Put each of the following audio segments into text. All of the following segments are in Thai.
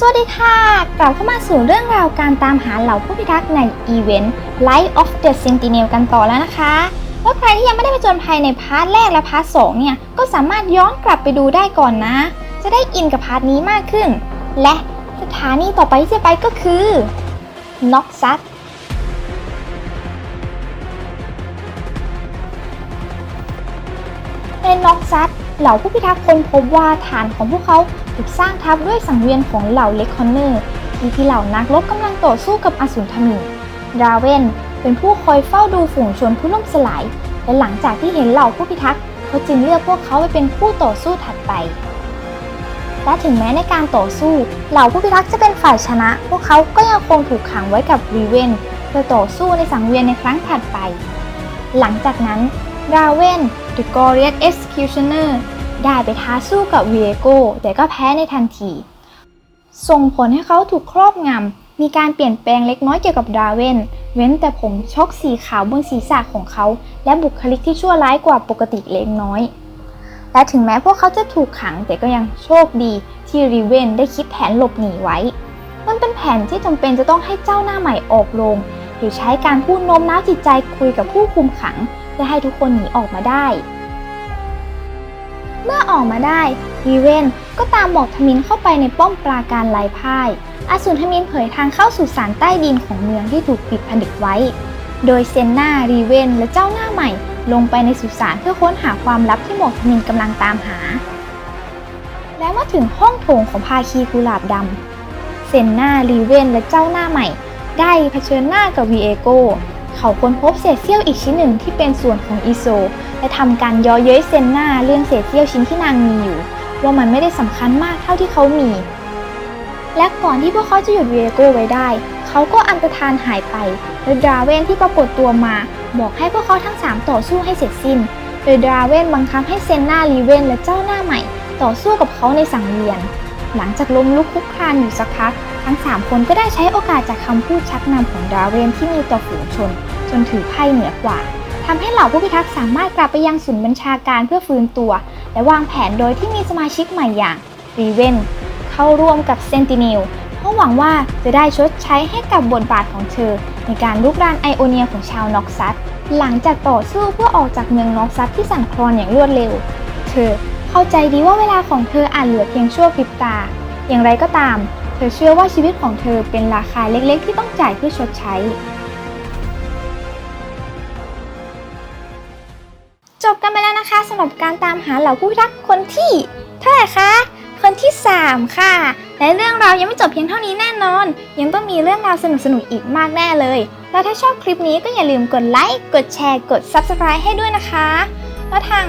สวัสดีค่ะ กลับเข้ามาสู่เรื่องราวการตามหาเหล่าผู้พิทักษ์ในอีเวนต์ Light of the Sentinel กันต่อแล้วนะคะแล้วใครที่ยังไม่ได้ไปจนภัยในพาร์ทแรกและพาร์ทสองเนี่ย ก็สามารถย้อนกลับไปดูได้ก่อนนะ จะได้อินกับพาร์ทนี้มากขึ้น และสถานีต่อไปที่จะไปก็คือน็อกซัสในน็อกซัส เหล่าผู้พิทักษ์คนพบว่าฐานของพวกเขาถูกสร้างทับด้วยสังเวียนของเหล่าเล็กคอนเนอร์ที่ที่เหล่านักรบกำลังต่อสู้กับอสูรทมิฬราเวนเป็นผู้คอยเฝ้าดูฝูงชนผู้ล่มสลาย และหลังจากที่เห็นเหล่าผู้พิทักษ์เขาจึงเลือกพวกเขาไปเป็นผู้ต่อสู้ถัดไป และถึงแม้ในการต่อสู้ เหล่าผู้พิทักษ์จะเป็นฝ่ายชนะ พวกเขาก็ยังคงถูกขังไว้กับรีเวนเพื่อต่อสู้ในสังเวียนในครั้งถัดไป หลังจากนั้นราเวน The g o r i o u s Executioner ได้ไปท้าสู้กับวีเอโกแต่ก็แพ้ในทันที ส่งผลให้เขาถูกครอบงำ มีการเปลี่ยนแปลงเล็กน้อยเกี่ยวกับดาเวนเว้นแต่ผมชกสีขาวบนศีรษะของเขา และบุคลิกที่ชั่วร้ายกว่าปกติเล็กน้อย และถึงแม้พวกเขาจะถูกขังแต่ก็ยังโชคดีที่รีเวนได้คิดแผนหลบหนีไว้ มันเป็นแผนที่จำเป็นจะต้องให้เจ้าหน้าใหม่ออกโรงหรือใช้การพูดโน้มน้าวจิตใจคุยกับผู้คุมขัง พื่อให้ทุกคนหนีออกมาได้ เมื่อออกมาได้วีเวนก็ตามหมอกทมินเข้าไปในป้อมปราการลายพ่ายอสูรทมินเผยทางเข้าสู่สารใต้ดินของเมืองที่ถูกปิดผนึกไว้ โดยเซนนารีเวนและเจ้าหน้าใหม่ ลงไปในสุสานเพื่อค้นหาความลับที่หมอกทมินกำลังตามหา และเมื่อถึงห้องโถงของภาคีกุหลาบดำเซนนารีเวนและเจ้าหน้าใหม่ ได้เผชิญหน้ากับวีเอโก เขาค้นพบเศษเสี้ยวอีกชิ้นหนึ่งที่เป็นส่วนของอีโซ และทำการย่อเย้ยเซนนาเรื่องเศษเสี้ยวชิ้นที่นางมีอยู่ ว่ามันไม่ได้สำคัญมากเท่าที่เขามี และก่อนที่พวกเขาจะหยุดวีเอโกไว้ได้ เขาก็อันตรธานหายไปโดยดราเวนที่ปรากฏตัวมา บอกให้พวกเขาทั้ง 3 ต่อสู้ให้เสร็จสิ้น โดยดราเวนบังคับให้เซนนาลีเวนและเจ้าหน้าใหม่ ต่อสู้กับเขาในสังเวียน หลังจากล้มลุกคลุกคลานอยู่สักพัก ทั้ง 3 คนก็ได้ใช้โอกาสจากคำพูดชักนำของดาเวนที่มีต่อฝูงชน จนถือไพ่เหนือกว่าทำให้เหล่าผู้พิทักษ์สามารถกลับไปยังศูนย์บัญชาการเพื่อฟื้นตัว และวางแผนโดยที่มีสมาชิกใหม่อย่างรีเวนเข้าร่วมกับเซนติเนลเพราะหวังว่าจะได้ชดใช้ให้กับบทบาทของเธอ ในการลุกรานไอโอเนียของชาวน็อกซัสหลังจากต่อสู้เพื่อออกจากเมืองน็อกซัสที่สั่นคลอนอย่างรวดเร็ว เธอเข้าใจดีว่าเวลาของเธออาจเหลือเพียงชั่วพริบตา อย่างไรก็ตาม เธอเชื่อว่าชีวิตของเธอเป็นราคาเล็กๆ ที่ต้องจ่ายเพื่อชดใช้ จบกันไปแล้วนะคะสำหรับการตามหาเหล่าผู้พิทักษ์คนที่ เท่าไหร่คะ คนที่ 3 ค่ะ และเรื่องราวยังไม่จบเพียงเท่านี้แน่นอน ยังต้องมีเรื่องราวสนุกๆอีกมากแน่เลย แล้วถ้าชอบคลิปนี้ก็อย่าลืมกดไลค์กดแชร์กด Subscribe ให้ด้วยนะคะแล้วทาง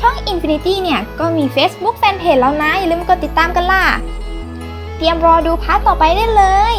ช่อง Infinity เนี่ย ก็มี Facebook Fanpage แล้วนะ อย่าลืมกดติดตามกันล่ะ เตรียมรอดูพาร์ทต่อไปได้เลย